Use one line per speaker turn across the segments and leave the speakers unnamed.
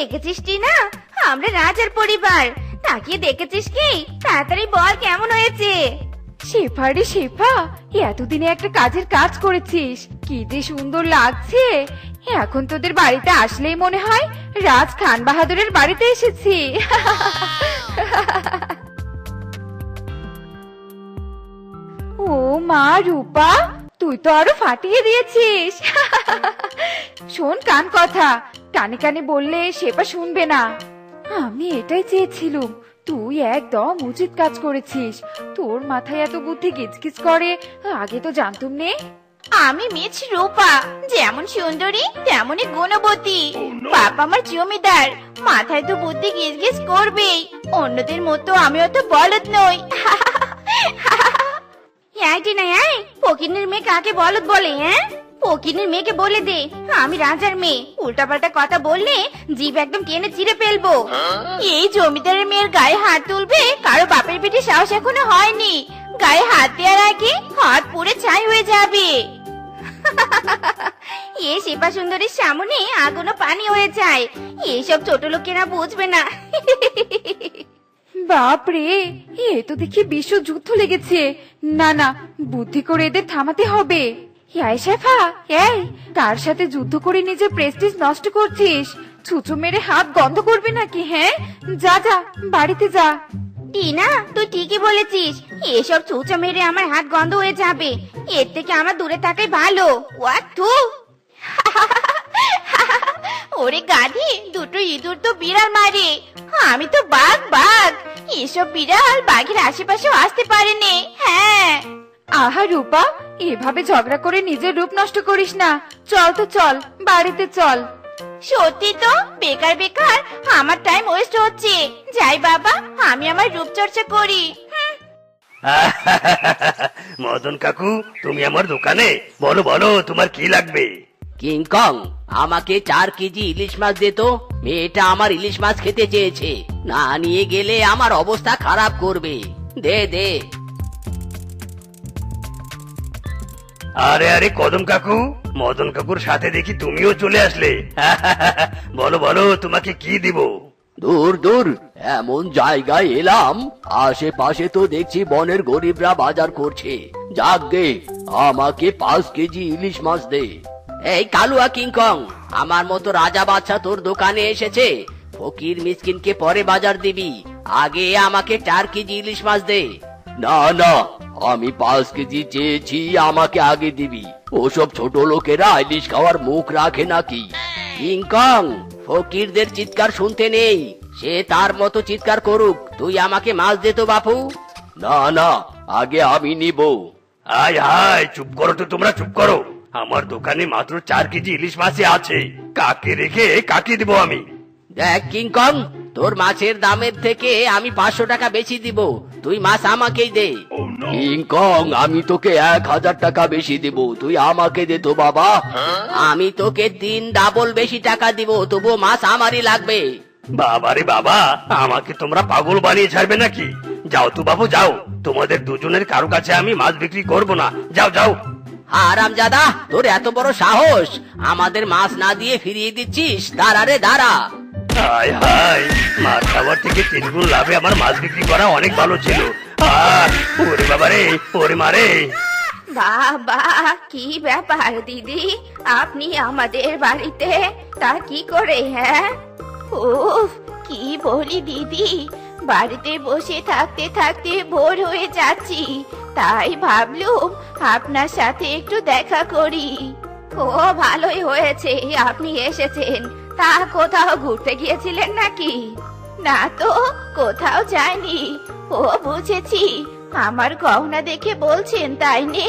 দেখেছিস না আমরা রাজার পরিবার। তাকিয়ে দেখেছিস কি? তাড়াতাড়ি বল কেমন হয়েছে?
শেফা রে শেফা, এতদিনে একটা কাজের কাজ করেছিস। কি যে সুন্দর লাগছে। এখন তোদের বাড়িতে আসলেই মনে হয় রাজ খান বাহাদুরের বাড়িতে এসেছি। ও মা রূপা, তুই তো আরও ফাটিয়ে দিয়েছিস। শোন, কান কথা। কানে কানে বললে সেপা শুনবে না। আমি এটাই চেয়েছিলুম তুই একদম উচিত কাজ করেছিস। তোর মাথায় এত বুদ্ধি গিজগিজ করে আগে তো জানতুম নে।
আমি মিছ রূপা যেমন সুন্দরী তেমনই গুণবতী। বাবা আমার জমিদার মাথায় তো বুদ্ধি গিজ করবেই। অন্যদের মতো আমিও তো বলদ নই। এই টিনা এই ফকিনের মেয়ে কাকে বলদ বলে হ্যাঁ? ফকিনের মেয়েকে বলে দে। আমি রাজার মেয়ে। উল্টাপাল্টা কথা বললে জিভ একদম টেনে চিড়ে ফেলব। এই জমিদারের মেয়ের গায়ে হাত তুলবে, কারও বাপের পেটে সাহস এখনও হয়নি। গায়ে হাত দেওয়ার আগে হাত পুড়ে ছাই হয়ে যাবে। এ সেপা সুন্দরীর সামনে আগুনও পানি হয়ে যায়। এইসব ছোট লোকেরা বুঝবে না।
বাপ রে, এ তো দেখি বিশ্ব যুদ্ধ লেগেছে। না না, বুদ্ধি করে এদের থামাতে হবে। এই শেফা এই কার সাথে যুদ্ধ করে নিজের প্রেস্টিজ নষ্ট করছিস? ছুঁচো মেরে হাত গন্ধ করবে নাকি হ্যাঁ? যা যা বাড়িতে যা।
টিনা তুই ঠিকই বলেছিস এসব চুচা মেরে আমার হাত গন্ধ হয়ে যাবে। এর থেকে আমার দূরে থাকাই ভালো। ওয়াট থু ওরে গাধি দুটো ইঁদুর তো বিড়াল মারে। আমি তো বাঘ বাঘ। এসব বিড়াল বাঘের আশেপাশেও আসতে পারেনি হ্যাঁ।
আহা রূপা এভাবে ঝগড়া করে নিজের রূপ নষ্ট করিস না। চল তো চল বাড়িতে চল।
সত্যি তো? বেকার বেকার। আমার টাইম ওয়েস্ট হচ্ছে। যাই বাবা আমি আমার রূপচর্চা করি।
মদন কাকু তুমি আমার দোকানে। বলো বলো তোমার কি লাগবে?
কিংকং আমাকে চার কেজি ইলিশ মাছ দে তো। মেয়েটা আমার ইলিশ মাছ খেতে চেয়েছে। না নিয়ে গেলে আমার অবস্থা খারাপ করবে। দে দে।
আরে আরে কদম কাকু মদন কাকুর সাথে দেখি তুমিও চলে আসলে। বলো বলো তোমাকে কি দিব?
দূর দূর এমন জায়গায় এলাম আশেপাশে তো দেখছি বনের গরিবরা বাজার করছে। যাক গে আমাকে পাঁচ কেজি ইলিশ মাছ দে। এই কালুয়া কিংকং আমার মতো রাজা বাচ্চা তোর দোকানে এসেছে। ফকির মিসকিনকে পরে বাজার দিবি আগে আমাকে চার কেজি ইলিশ মাছ দে। না না আমি পাঁচ কেজি চেয়েছি আমাকে আগে দিবি। ওসব ছোট লোকেরা ইলিশ খাওয়ার মুখ রাখে নাকি? কিংকং ফকিরদের চিৎকার শুনতে নেই। সে তার মতো চিৎকার করুক তুই আমাকে মাছ দে তো বাপু। না না আগে আমি নিব।
আয় হাই চুপ করো তো তোমরা চুপ করো। আমার দোকানে মাত্র চার কেজি ইলিশ মাছই আছে। কাকে রেখে কাকে দিব আমি?
দেখ কিংকং তোর মাছের দামের থেকে আমি পাঁচশো টাকা বেশি দিব। তুই মাছ আমাকেই দে। কিংকং আমি তোকে এক হাজার টাকা বেশি দিব। তুই আমাকে দে তো বাবা। আমি তোকে তিন ডাবল বেশি টাকা দিব তবুও মাছ আমারই লাগবে।
বাবারে বাবা আমাকে তোমরা পাগল বানিয়ে ছাড়বে নাকি? যাও তো বাবু যাও। তোমাদের দুজনের কারও কাছে আমি মাছ বিক্রি করব না। যাও যাও।
আরাম জাদা তোর এত বড় সাহস। আমাদের মাছ না দিয়ে ফিরিয়ে দিচ্ছিস? দাঁড়া রে দাঁড়া।
হায় হায় মাছ খাবার থেকে তিনগুণ লাভে আমার মাছ বিক্রি করা অনেক ভালো ছিল। আহ, ওরে বাবারে ওরে মারে
বাবা কি ব্যাপার দিদি? আপনি আমাদের বাড়িতে তা কি করে হ্যাঁ? উফ কি বলি দিদি? বাড়িতে বসে থাকতে থাকতে বোর হয়ে যাচ্ছি। তাই ভাবলুম আপনার সাথে একটু দেখা করি। ও ভালোই হয়েছে আপনি এসেছেন। তা কোথাও ঘুরতে গিয়েছিলেন নাকি? না তো, কোথাও যায়নি। ও বুঝেছি, আমার গহনা দেখে বলছেন, তাই নে?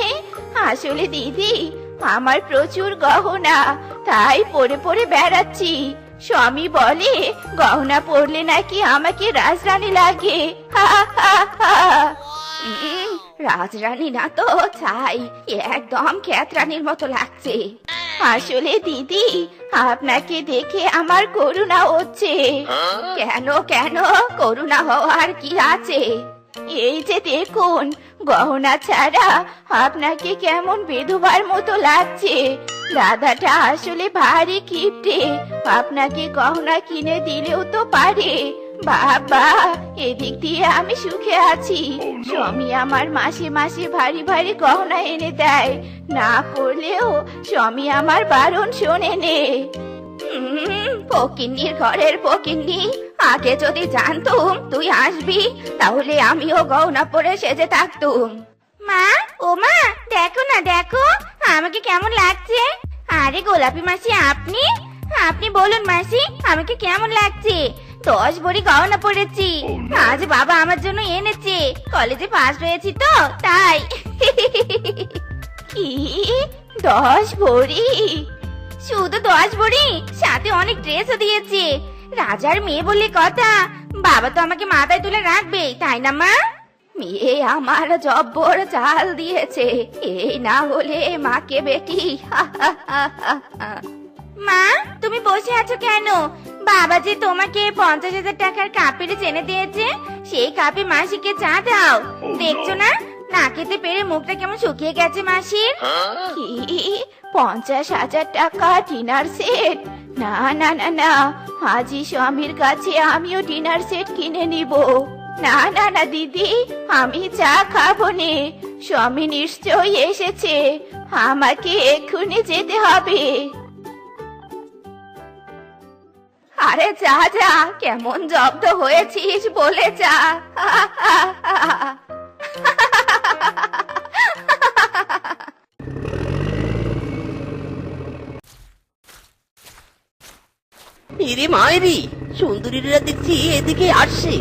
আসলে দিদি, আমার প্রচুর গহনা, তাই পরে পরে বেড়াচ্ছি। স্বামী বলে, গহনা পরলে নাকি আমাকে রাজরানী লাগে। রাজরানী না তো চাই একদম খ্যাতরানীর মতো লাগছে। আসলে দিদি আপনাকে দেখে আমার করুণা হচ্ছে। কেন কেন? করুণা হওয়ার কি আছে?
এই যে দেখুন, গহনা ছাড়া আপনাকে কেমন বেধবার মতো লাগছে। দাদাটা আসলে ভারী কিপটে, আপনাকে গহনা কিনে দিলেও তো পারে। বাবা, এদিক দিয়ে আমি সুখে আছি। স্বামী আমার মাসে মাসে ভারী ভারী গহনা এনে দেয়। না করলেও স্বামী আমার বারণ শোনে নে। ফকিন্নির ঘরের ফকিন্নি আগে যদি জানতুম তুই আসবি তাহলে আমিও গহনা পরে সেজে থাকতুম। মা ও মা দেখো না দেখো আমাকে কেমন লাগছে? আরে গোলাপি মাসি আপনি? আপনি বলুন মাসি আমাকে কেমন লাগছে? দশ ভরি গহনা পড়েছি আজ বাবা আমার জন্য এনেছে। কলেজে ফার্স্ট হয়েছি তো তাই। কি? দশ ভরি? শুধু দশ ভরি? সাথে অনেক ড্রেসও দিয়েছে। রাজার মেয়ে বলে কথা। বাবা তো আমাকে মাথায় তুলে রাখবে তাই না মা? মেয়ে আমার জব্বর চাল দিয়েছে এই না হলে মাকে বেটি। মা তুমি বসে আছো কেন? বাবা যে তোমাকে পঞ্চাশ হাজার টাকার কাপের চেনে দিয়েছে সেই কাপে মাসিকে চা দাও। দেখছ না? না খেতে পেরে মুখটা কেমন শুকিয়ে গেছে মাসির। কি? পঞ্চাশ হাজার টাকা ডিনার সেট। না না না না। হাজি স্বামীর কাছে আমিও ডিনার সেট কিনে নিব। না না না, দিদি, আমি চা খাব নে। স্বামী নিশ্চয়ই এসেছে। আমাকে এক্ষুনি যেতে হবে। আরে যা যা, কেমন জব্দ হয়েছিস বলে যা।
ইরে মায়েরি সুন্দরীরা দেখছি এদিকে আসছে।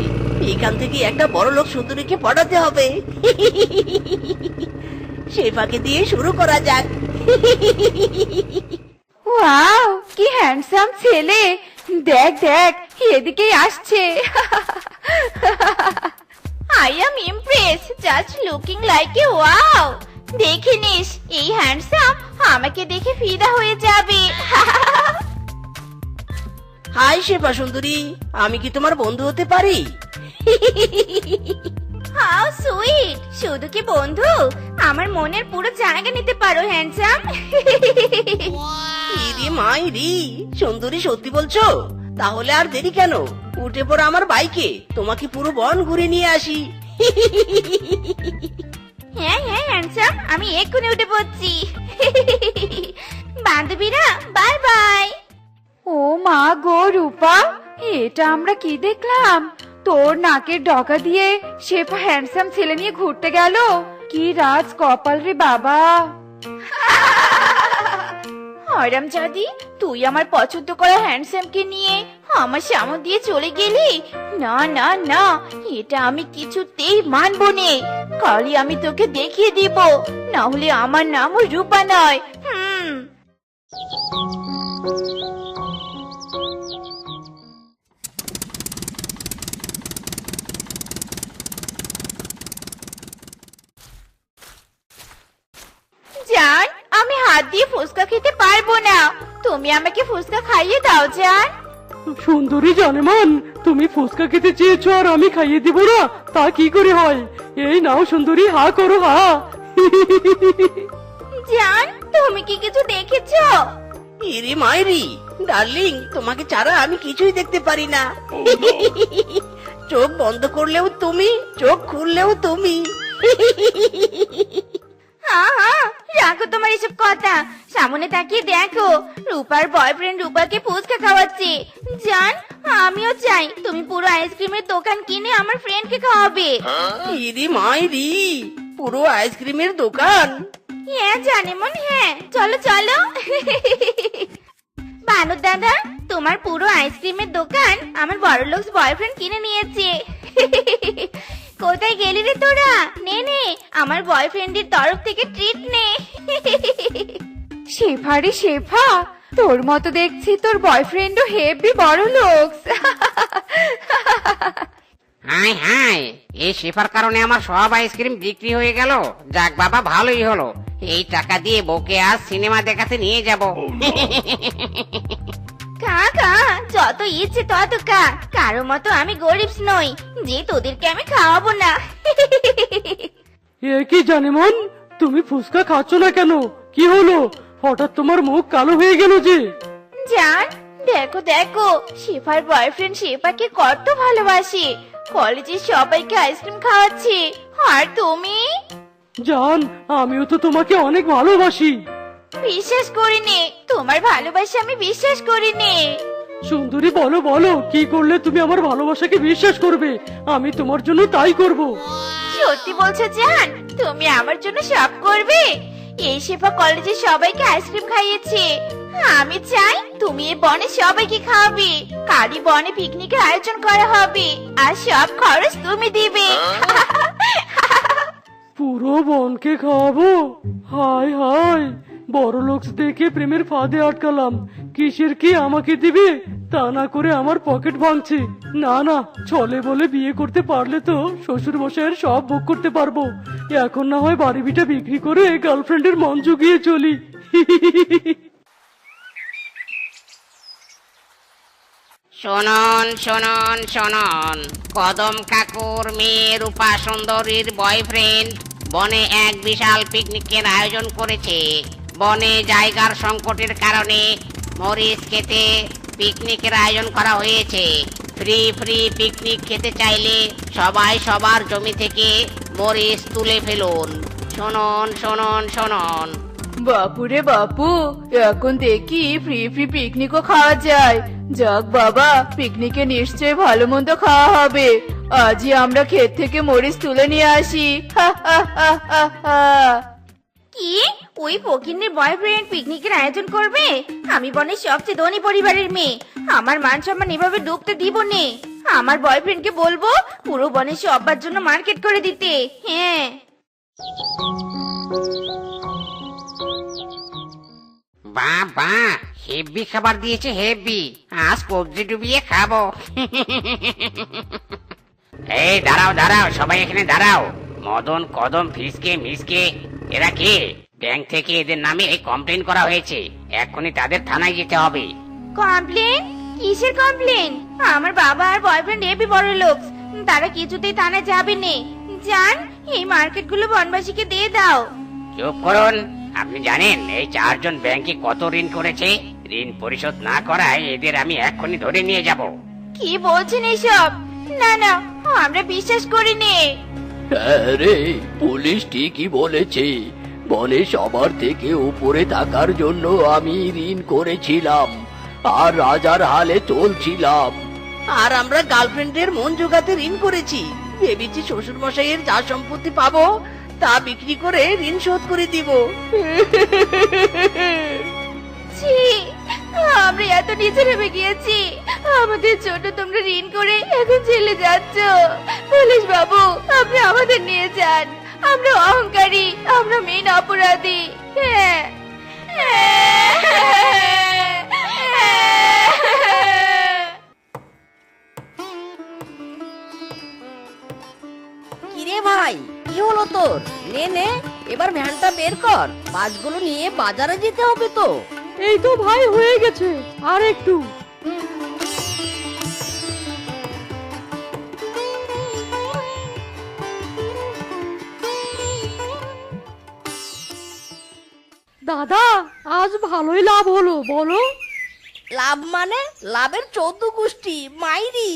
এখান থেকে একটা বড় লোক সুন্দরীকে পড়াতে হবে। শেফাকে দিয়ে শুরু করা যাক।
ওয়াও কি হ্যান্ডসাম ছেলে। দেখ দেখ এদিকেই আসছে।
I am impress just looking like a wow দেখে নিস এই হ্যান্ডসাম আমাকে দেখে ফিদা হয়ে যাবে।
হাই শেফা সুন্দরী আমি কি তোমার বন্ধু হতে পারি?
How sweet. শুধু কি বন্ধু? আমার মনের পুরো জায়গা নিতে পারো হ্যান্ডসাম।
ইরে মাইরি সুন্দরী সত্যি বলছো? তাহলে আর দেরি কেন? উঠে পড়ো আমার বাইকে তোমাকে পুরো বন ঘুরে নিয়ে আসি।
হ্যাঁ হ্যাঁ হ্যান্ডসাম আমি এক্ষুনি উঠে পড়ছি।
এটা আমরা কি দেখলাম? তোর নাকের ডগা দিয়ে শেফা হ্যান্ডসাম ছেলে নিয়ে ঘুরতে গেল? কি রাজ কপাল রে বাবা।
হরাম জাদি, তুই আমার পছন্দ করা হ্যান্ডসামকে নিয়ে আমার সামনে দিয়ে চলে গেলি? না না না, এটা আমি কিছুতেই মানবো নে। কালই আমি তোকে দেখিয়ে দিব। না হলে আমার নামও রূপা নয়। হুম। জান আমি হাত দিয়ে ফুচকা খেতে পারব না। তুমি আমাকে ফুচকা খাইয়ে দাও জান
সুন্দরী জানেমান তুমি ফুচকা খেতে চেয়েছো আর আমি খাইয়ে দিব না তা কি করে হয়? এই নাও সুন্দরী হা করো হা।
জান তুমি কি কিছু দেখেছ?
ইরে মায়েরি ডার্লিং তোমাকে ছাড়া আমি কিছুই দেখতে পারি না। চোখ বন্ধ করলেও তুমি চোখ খুললেও তুমি।
হ্যাঁ হ্যাঁ রাখো তোমার এসব কথা। সামনে তাকিয়ে দেখো রূপার বয়ফ্রেন্ড রূপাকে ফুচকা খাওয়াচ্ছে। জান আমিও চাই তুমি পুরো আইসক্রিমের দোকান কিনে আমার ফ্রেন্ডকে খাওয়াবে।
ইরি মাইরি পুরো আইসক্রিমের দোকান।
হ্যাঁ জানে মন হ্যাঁ। চলো চলো। বানু দাদা তোমার পুরো আইসক্রিমের দোকান আমার বড় লোক বয়ফ্রেন্ড কিনে নিয়েছে। আমার বয়ফ্রেন্ডের তরফ থেকে ট্রিট নে।
শেফা রে শেফা তোর মতো দেখছি তোর বয়ফ্রেন্ডও হেভি বড় লোক।
হাই হাই এই শেফার কারণে আমার সব আইসক্রিম বিক্রি হয়ে গেল। যাক বাবা ভালোই হলো। এই টাকা দিয়ে বউকে আজ সিনেমা দেখাতে নিয়ে যাব।
খা যত ইচ্ছে তত খা। কারও মতো আমি গরিব নই যে তোদেরকে আমি খাওয়াবো না।
এ কি জানেমন তুমি ফুচকা খাচ্ছ না কেন? কি হলো? হঠাৎ তোমার মুখ কালো হয়ে গেল যে।
জান দেখো দেখো শেফার বয়ফ্রেন্ড শেফাকে কত ভালোবাসে। কলেজের সবাইকে আইসক্রিম খাওয়াচ্ছি। আর তুমি?
জান আমিও তো তোমাকে অনেক ভালোবাসি।
বিশ্বাস করিনি তোমার ভালোবাসা আমি বিশ্বাস করিনি।
সুন্দরী বলো বলো কি করলে তুমি আমার ভালোবাসাকে বিশ্বাস করবে? আমি তোমার জন্য তাই করব।
সত্যি বলছো, জান, তুমি আমার জন্য সব করবে। এই শেফা কলেজে সবাইকে আইসক্রিম খাইয়েছে। আমি চাই তুমি এ বনে সবাইকে খাওয়াবে। কালি বনে পিকনিকের আয়োজন করা হবে। আর সব খরচ তুমি দিবে।
পুরো বনকে খাওয়াবো? হাই হাই বড় লোকস দেখে প্রেমের ফাঁদে আটকালাম। কিসের কি আমাকে দিবে? তা না করে আমার পকেট ভাঙছে। না না ছলে বলে বিয়ে করতে পারলে তো শ্বশুর মশাইয়ের সব ভোগ করতে পারব। এখন না হয় বাড়ি বিটা বিক্রি করে গার্লফ্রেন্ডের মন জুগিয়ে চলি।
শুনুন শুনুন শুনুন। কদম কাকুর মেয়ে রূপা বয়ফ্রেন্ড বনে এক বিশাল পিকনিকের আয়োজন করেছে। বনে জায়গার সংকটের কারণে মরিচ খেতে পিকনিকের আয়োজন করা হয়েছে। ফ্রি ফ্রি পিকনিক খেতে চাইলে সবাই সবার জমি থেকে মরিচ তুলে ফেলুন। শুনুন শুনুন শুনুন।
বাপুরে বাপু এখন দেখি ফ্রি ফ্রি পিকনিকও খাওয়া যায়। যাক বাবা পিকনিকে নিশ্চয়ই ভালো মন্দ খাওয়া হবে। আজই আমরা ক্ষেত থেকে মরিচ তুলে নিয়ে আসি। হা হা হা হা হা।
কি? ওই ফকিনের বয়ফ্রেন্ড পিকনিকের আয়োজন করবে? আমি বনের সবচেয়ে ধনী পরিবারের মেয়ে। আমার মান সম্মান এভাবে ডুবতে দিব নে। আমার বয়ফ্রেন্ডকে বলব পুরো বনে সবার জন্য মার্কেট করে দিতে। হ্যাঁ।
বা বা হেভি খাবার দিয়েছে হেভি আজ কবজি ডুবিয়ে খাব। এই, দাঁড়াও দাঁড়াও, সবাই এখানে দাঁড়াও। মদন, কদম, ফিসকে, মিসকে, এরা কে? ব্যাংক থেকে এদের নামে কমপ্লেন করা হয়েছে। এক্ষুনি তাদের থানায় যেতে হবে।
কমপ্লেন কিসের কমপ্লেন আমার বাবা আর বয়ফ্রেন্ড এবি বড় লোক। তারা কিছুতেই থানায় যাবে নে। জান এই মার্কেটগুলো বনবাসীকে দিয়ে দাও।
চুপ করুন। আপনি জানেন এই চারজন ব্যাংকে কত ঋণ করেছে? ঋণ পরিশোধ না করায় এদের আমি এক্ষুনি ধরে নিয়ে যাব।
কি বলছেন এসব? না না আমরা বিশ্বাস করিনি
হ্যাঁ রে পুলিশ ঠিকই বলেছে। বনে সবার থেকে উপরে থাকার জন্য আমি ঋণ করেছিলাম আর রাজার হালে চলছিলাম।
আর আমরা গার্লফ্রেন্ডের মন জোগাতে ঋণ করেছি। ভেবেছি শ্বশুর মশাইয়ের যা সম্পত্তি পাবো তা বিক্রি করে ঋণ শোধ করে দিব।
ছি আমরা এত নিচে নেমে গিয়েছি। আমাদের জন্য তোমরা ঋণ করে এখন জেলে যাচ্ছ। পুলিশ বাবু আপনি আমাদের নিয়ে যান। আমরা অহংকারী আমরা মেন অপরাধী। হ্যাঁ
কিরে ভাই কি হলো তোর? নে নে এবার ভ্যানটা বের কর। মাছগুলো নিয়ে বাজারে যেতে হবে তো।
এই তো ভাই হয়ে গেছে। আর একটু। দাদা আজ ভালোই লাভ হলো বলো।
লাভ মানে লাভের চৌদ্দ গোষ্ঠী মাইরি।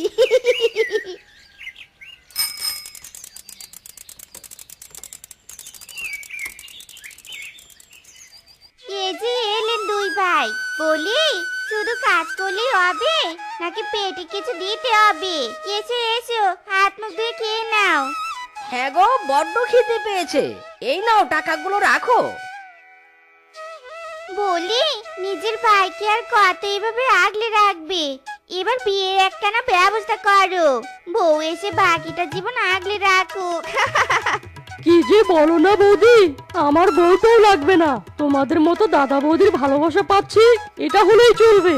এই যে এলেন দুই ভাই বলি শুধু কাজ করলেই হবে নাকি পেটে কিছু দিতে হবে? এসো এসো হাত মুখ ধুয়ে খেয়ে নাও।
হ্যাঁ গো বড্ড খেতে পেয়েছে। এই নাও টাকাগুলো রাখো।
বলি নিজের ভাইকে আর কত এইভাবে আগলে রাখবে? এবার বিয়ের একটানা ব্যবস্থা করো। বউ এসে বাকিটা জীবন আগলে রাখুক।
কি যে বলো না বৌদি আমার বউটাও লাগবে না। তোমাদের মতো দাদা বৌদির ভালোবাসা পাচ্ছি এটা হলেই চলবে।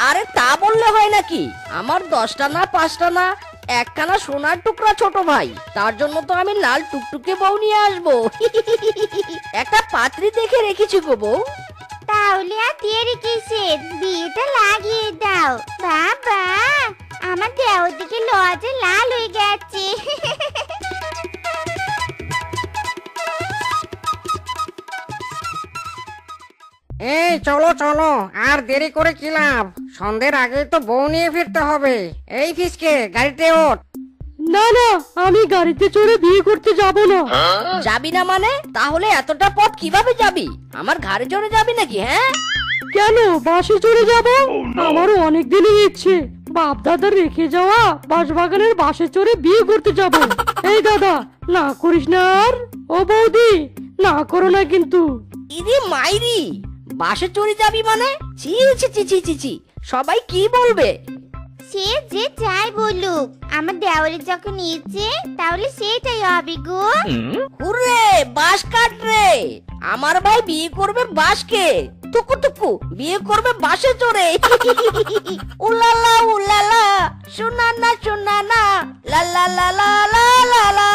আরে তা বললে হয় নাকি? আমার দশটা না পাঁচটা না একখানা সোনার টুকরা ছোট ভাই। তার জন্য তো আমি লাল টুকটুকে বউ নিয়ে আসব। একটা পাত্রী দেখে রেখেছি গো বউ।
তাহলে আর দেরি কিসের? বিয়েটা লাগিয়ে দাও। বাবা, আমার দেওয়ার দিকে লজে লাল হয়ে গেছে।
এই, চলো চলো, আর দেরি করে কি লাভ? সন্ধ্যের আগেই তো বউ নিয়ে ফিরতে হবে। এই ফিসকে, গাড়িতে ওঠ।
না না আমি গাড়িতে চড়ে বিয়ে করতে যাব না।
যাবি না মানে? তাহলে এতটা পথ কীভাবে যাবি? আমার ঘাড়ে চড়ে যাবি নাকি হ্যাঁ?
কেন? বাসে চড়ে যাব? আমারও অনেক দিনই ইচ্ছে। বাপ দাদার রেখে যাওয়া বাঁশবাগানের বাসে চড়ে বিয়ে করতে যাব। এই দাদা না করিস না আর। ও বৌদি না করো না কিন্তু।
ইদি মাইরি বাসে চড়ে যাবি মানে? ছি ছি ছি ছি ছি। সবাই কি বলবে?
সে যে যাই বলুক আমার দেওয়ারের যখন ইচ্ছে তাহলে সেটাই হবে গো।
হুরে বাস কাট রে। আমার ভাই বিয়ে করবে বাসকে টুকু টুকু বিয়ে করবে বাসে চড়ে উলালা উলালা শোনা না শোনা না লা লা লা লা লা লা।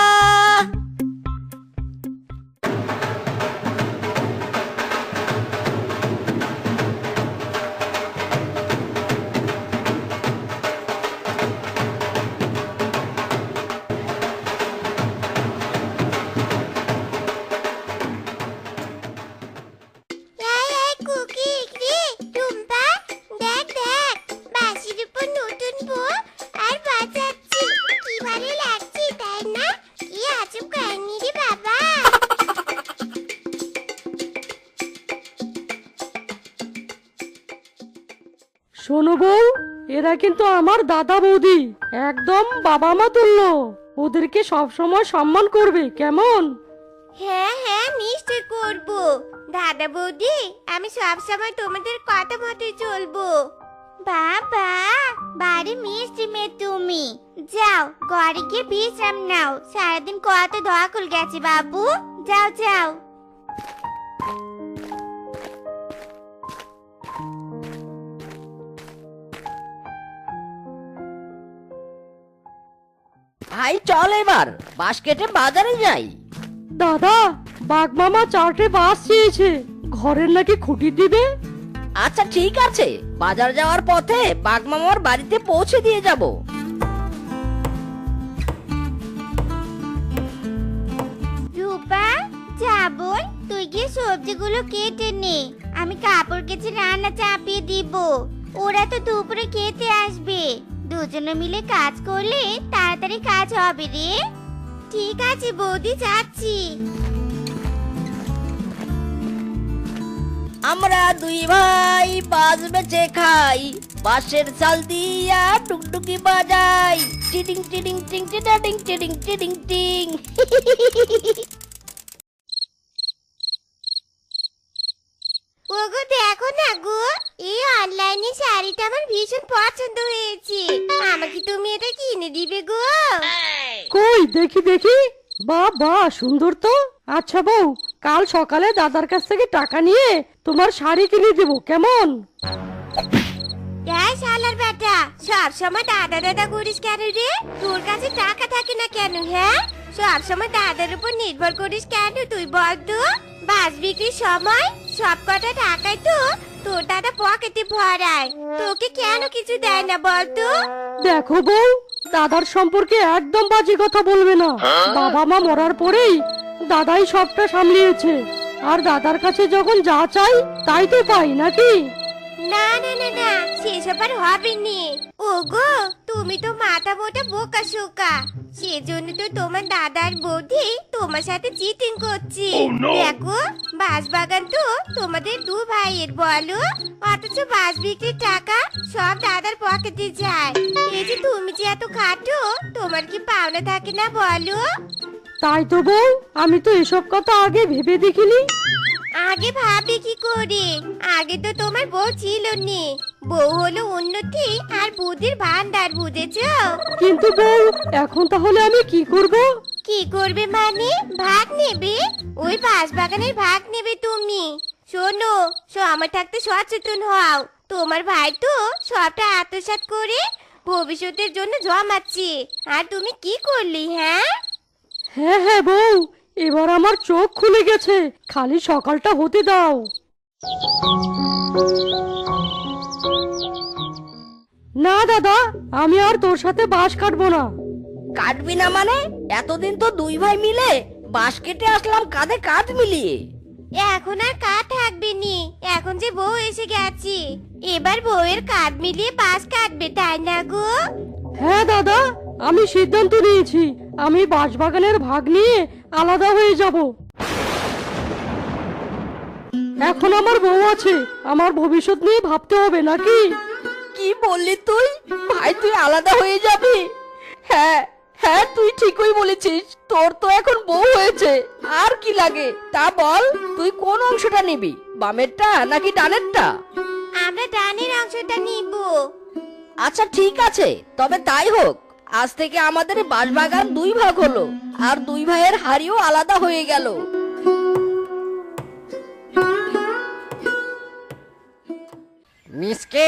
এরা কিন্তু আমার দাদা বৌদি একদম বাবা মা তুল্য। ওদেরকে সব সময় সম্মান করবে, কেমন?
হ্যাঁ হ্যাঁ নিশ্চয় করব। দাদা বৌদি, আমি সব সময় তোমাদের কথা মতো চলবো। বাবা, বাড়ি মিষ্টি মেয়ে তুমি। যাও, ঘরে গিয়ে বিশ্রাম নাও। সারাদিন কত ধকল গেছে বাবু। যাও যাও।
ভাই চল এবার। বাস কেটে বাজারে যাই।
দাদা বাঘ মামা চারটে বাস চেয়েছে। ঘরের নাকি খুঁটি দিবে?
আচ্ছা ঠিক আছে। বাজার যাওয়ার পথে বাগমামার বাড়িতে পৌঁছে দিয়ে যাব।
রূপা যাবল তুই গিয়ে সবজিগুলো কেটে নে। আমি কাপড় কেচে রান্না চাপিয়ে দিব। ওরা তো দুপুরে খেতে আসবে। দুজনে মিলে কাজ করলে তাড়াতাড়ি কাজ হবে রে। ঠিক আছে বৌদি, যাচ্ছি।
আমরা দুই ভাই বাস বেচে খাই। বাসের চাল দিয়া টুকটুকি বাজাই। টিডিং টিডিং টিং টিডিং টিডিং টিডিং টিং
ওগো দেখো না গো এই অনলাইনে শাড়িটা আমার ভীষণ পছন্দ হয়েছে। আমাকে তুমি এটা কিনে দিবে গো।
কই দেখি দেখি। বা বা সুন্দর তো। আচ্ছা বউ কাল সকালে দাদার কাছ থেকে টাকা নিয়ে তোমার শাড়ি কিনে দেবো কেমন?
এই শালার বেটা সব সময় দাদা দাদা করিস কেন রে? তোর কাছে টাকা থাকে না কেন হ্যাঁ? সব সময় দাদার উপর নির্ভর করিস কেন তুই বল তো। বাস বিক্রির সময় সব কটা টাকায় তো তোর দাদা পকেটে ভরায়। তোকে কেন কিছু দেয় না বল তো
দেখো বউ দাদার সম্পর্কে একদম বাজে কথা বলবে না। বাবা মা মরার পরেই দাদাই সবটা সামলিয়েছে। আর দাদার কাছে যখন যা চাই তাই তো পাই নাকি?
না না না না সেসব আর হবে নি। ওগো তুমি তো মাথা মোটা বোকা শোকা। সেজন্য তো তোমার দাদার বৌদি তোমার সাথে চিটিং করছি। দেখো বাস বাগান তো তোমাদের দু ভাইয়ের বলো। অথচ বাস বিক্রির টাকা সব দাদার পকেটে যায়। এই যে তুমি যে এত খাটো তোমার কি পাওনা থাকে না বলো?
তাই তো বউ আমি তো এসব কথা আগে ভেবে দেখিনি।
আগে ভাবি কি করে? আগে তো তোমার বউ ছিল নি বউ হলো উন্নতি আর বুদ্ধির ভান্ডার বুঝেছ?
কিন্তু বউ এখন তাহলে আমি কি করব?
কি করবে মানে? ভাগ নেবে? ওই বাঁশ বাগানের ভাগ নেবে তুমি। শোনো সময় থাকতে সচেতন হও। তোমার ভাই তো সবটা আত্মসাৎ করে ভবিষ্যতের জন্য জমাচ্ছে। আর তুমি কি করলি হ্যাঁ?
হ্যাঁ হ্যাঁ বউ। এবার আমার চোখ খুলে গেছে। খালি সকালটা হতে দাও। না দাদা আমি আর তোর সাথে বাঁশ কাটবো না।
কাটবি না মানে? এতদিন তো দুই ভাই মিলে বাঁশ কেটে আসলাম কাঁধে কাঁধ মিলিয়ে।
এখন আর কাঠ থাকবে নি। এখন যে বউ এসে গেছে। এবার বউয়ের কাঠ মিলিয়ে বাস কাটবে তাই না গো?
হ্যাঁ দাদা আমি সিদ্ধান্ত নিয়েছি। আমি বাঁশবাগানের ভাগ নিয়ে আলাদা হয়ে যাব। এখন আমার বউ আছে আমার ভবিষ্যৎ নিয়ে ভাবতে হবে নাকি?
কি বললি তুই? ভাই তুই আলাদা হয়ে যাবি? হ্যাঁ হ্যাঁ তুই ঠিকই বলেছিস তোর তো এখন বউ হয়েছে। আর কি লাগে? তা বল তুই কোন অংশটা নিবি বামেরটা নাকি ডানেরটা?
আমরা ডানের অংশটা নিব।
আচ্ছা ঠিক আছে তবে তাই হোক। আজ থেকে আমাদের বাঁশবাগান দুই ভাগ হলো আর দুই ভাইয়ের হাড়িও আলাদা হয়ে গেল।
মিসকে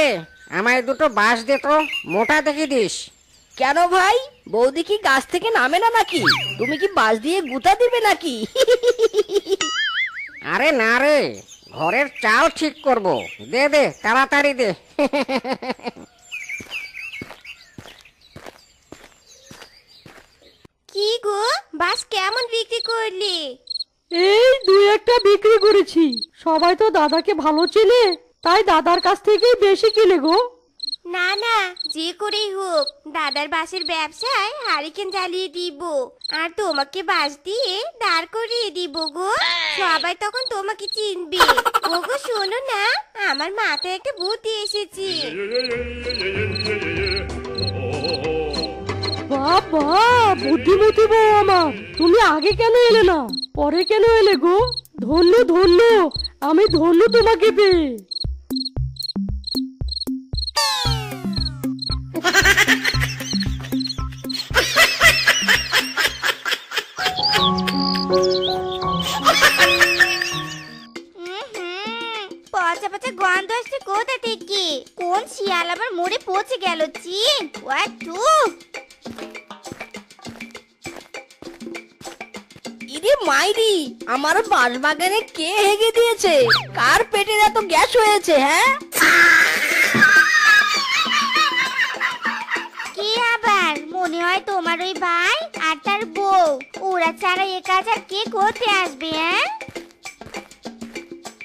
আমায় দুটো বাঁশ দে তো মোটা দেখে দিস।
কেন ভাই? বৌদি কি গাছ থেকে নামে না নাকি? তুমি কি বাঁশ দিয়ে গুতা দিবে নাকি?
আরে না রে ঘরের চাল ঠিক করব। দে দে তাড়াতাড়ি দে।
কি গো? বাস কেমন বিক্রি করলি?
এই দুই একটা বিক্রি করেছি। সবাই তো দাদাকে ভালো চেনে তাই দাদার কাছ থেকেই বেশি কিনে গো।
না না যে করেই হোক দাদার বাসের ব্যবসায় হারিকেন জ্বালিয়ে দিব। আর তোমাকে বাস দিয়ে দাঁড় করিয়ে দিব গো। সবাই তখন তোমাকে চিনবে। ওগো শোনো না আমার মাথায় একটা বুদ্ধি এসেছে।
বাবা, বুদ্ধিমতী বউ আমার। তুমি আগে কেন এলে না? পরে কেন এলে গো? ধন্য ধন্য। আমি ধন্য তোমাকে পেয়ে।
পচা পচা থেকে? কোন শিয়াল আবার মরে পচে গেল চিন ওয়াটু
ইরে মাইরি আমার বাঁশবাগানে কে হেগে দিয়েছে? কার পেটের এত গ্যাস হয়েছে হ্যাঁ?
কি আবার? মনে হয় তোমার ওই ভাই আর তার বউ। ওরা ছাড়া এ কাজ কে করতে আসবে হ্যাঁ?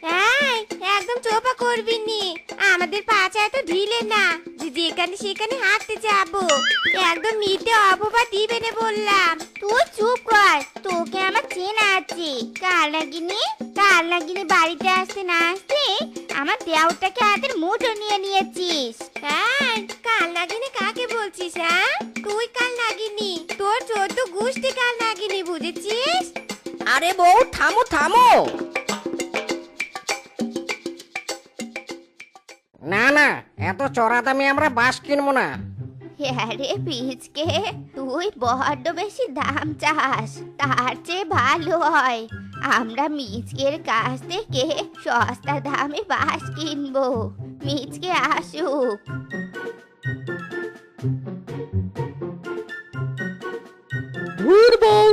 এই, একদম চোপা করবি নি। আমাদের পাচা এত ঢিলে না। যেখানে সেখানে হাঁটতে যাব। একদম মিটে অপবাদ দিবে না বললাম। তুই চুপ কর, তোকে আমার চেনা আছে। কার লাগিনি কার লাগিনি বাড়িতে আসতে না আসতে আমার দেওরটাকে হাতের মুঠো নিয়ে নিয়েছিস? হ্যাঁ কাল নাগিনি কাকে বলছিস হ্যাঁ? তুই কাল নাগিনি তোর চোদ্দ গুষ্টি কাল নাগিনি বুঝেছিস?
আরে বউ, থামো থামো!
না না এত চড়া দামে আমরা বাঁশ কিনবো না।
আরে পিচকে তুই বড্ড বেশি দাম চাস তার চেয়ে ভালো হয়। আমরা মিচকের কাছ থেকে সস্তা দামে বাঁশ কিনবো। মিচকে আসুক।
ধুর বউ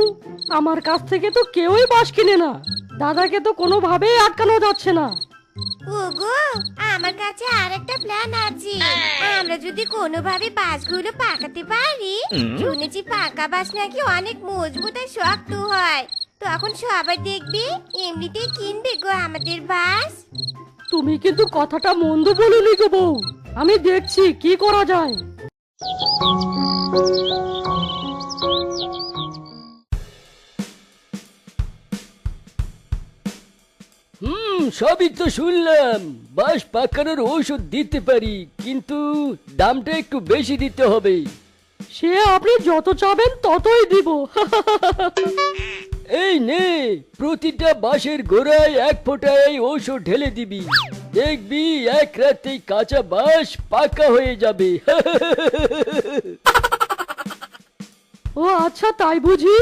আমার কাছ থেকে তো কেউই বাস কিনে না। দাদাকে তো কোনোভাবেই আটকানো যাচ্ছে না।
ওগো আমার কাছে আর একটা প্ল্যান আছে আমরা যদি কোনোভাবে বাসগুলো পাকাতে পারি শুনেছি পাকা বাস নাকি অনেক মজবুত আর শক্ত হয়। তখন সবাই দেখবে এমনিতেই কিনবে গো আমাদের বাস।
তুমি কিন্তু কথাটা মন্দ বলনি গো বউ। আমি দেখছি কি করা যায়।
হুম সবই তো শুনলাম। বাস পাকানোর ঔষধ দিতে পারি কিন্তু দামটা একটু বেশি দিতে হবে।
সে আপনি যত চাবেন ততই দিব।
এই নে প্রতিটা বাঁশের গোড়ায় এক ফোঁটা এই ঔষধ ঢেলে দিবি। দেখবি এক রাতেই কাঁচা বাঁশ পাকা হয়ে যাবে।
ও আচ্ছা তাই বুঝি।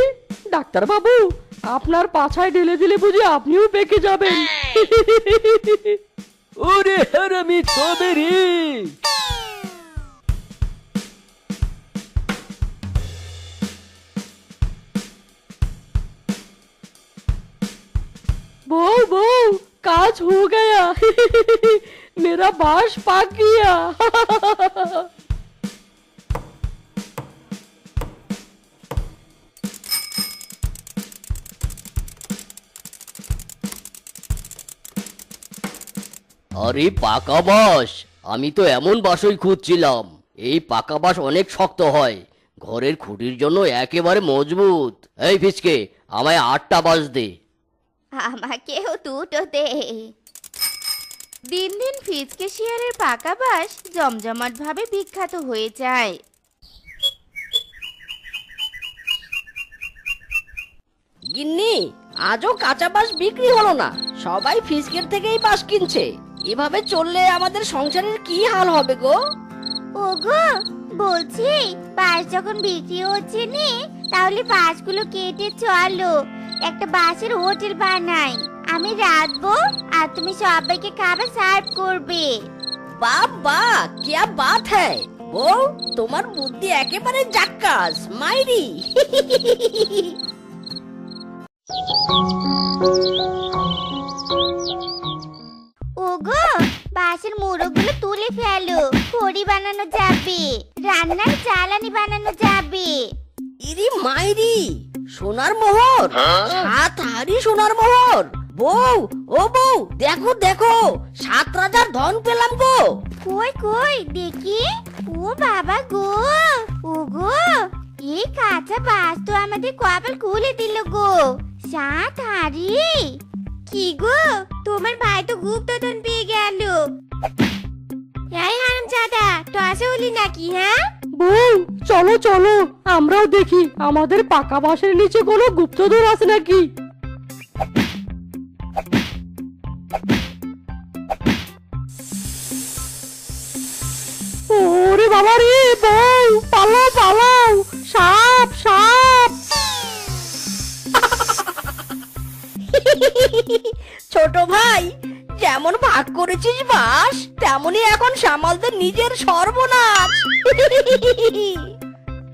ডাক্তার বাবু আপনার পাছায় ঢেলে দিলে বুঝি আপনিও পেকে যাবেন।
ওরে হারামি রে
বউ বউ কাজ হো গয়া। মেরা বাস পাক গিয়া
আরে পাকা বাঁশ আমি তো এমন বাঁশই খুঁজছিলাম। এই পাকা বাঁশ অনেক শক্ত হয় ঘরের খুঁটির জন্য একেবারে মজবুত। এই ফিচকে আমায় আটটা বাঁশ দে।
আমাকেও দুটো দে। দিন দিন ফিজকে শিয়ারের পাকা বাস জমজমাট ভাবে বিখ্যাত হয়ে যায়।
গিন্নি আজও কাঁচা বাঁশ বিক্রি হলো না। সবাই ফিসকের থেকেই বাঁশ কিনছে। এভাবে চললে আমাদের সংসারের কি হাল হবে গো
ওগো বলছি বাঁশ যখন বিক্রি হচ্ছে নে তাহলে বাঁশগুলো কেটে চলো একটা বাঁশের হোটেল বানাই আমি রাঁধবো আর তুমি সবাইকে খাবার সার্ভ করবে
বাবা क्या बात है বউ তোমার বুদ্ধি একেবারে জাক্কাস মাইরি
ওগো বাঁশের মুড়োগুলো তুলে ফেলো। খড়ি বানানো যাবে রান্নার জ্বালানি বানানো যাবে।
ইরি মাইরি সোনার মোহর সাত হাড়ি সোনার মোহর। বউ ও বউ দেখো দেখো সাত রাজার ধন পেলাম গো।
কই কই দেখি। ও বাবা গো ও গো এই কাঁচা বাস তো আমাদের কপাল খুলে দিল গো। সাত হাড়ি। কি গো? তোমার ভাই তো গুপ্তধন পেয়ে গেল। এই হারাম চাদা, টসে হলি নাকি হ্যাঁ?
বউ, চলো চলো, আমরাও দেখি, আমাদের পাকা বাঁশের নিচে কোনো গুপ্তধন আছে নাকি? ওরে বাবা রে বউ, পালাও পালাও, সাপ সাপ।
ছোট ভাই, যেমন ভাগ করেছিস বাস তেমনি এখন সামালদের নিজের সর্বনাশ।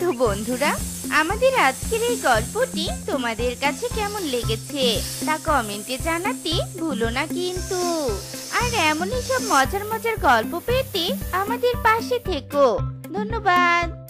তো বন্ধুরা, আমাদের আজকের এই গল্পটি তোমাদের কাছে কেমন লেগেছে তা কমেন্টে জানাতে ভুলো না কিন্তু। আর এমনই সব মজার মজার গল্প পেতে আমাদের পাশে থেকো। ধন্যবাদ।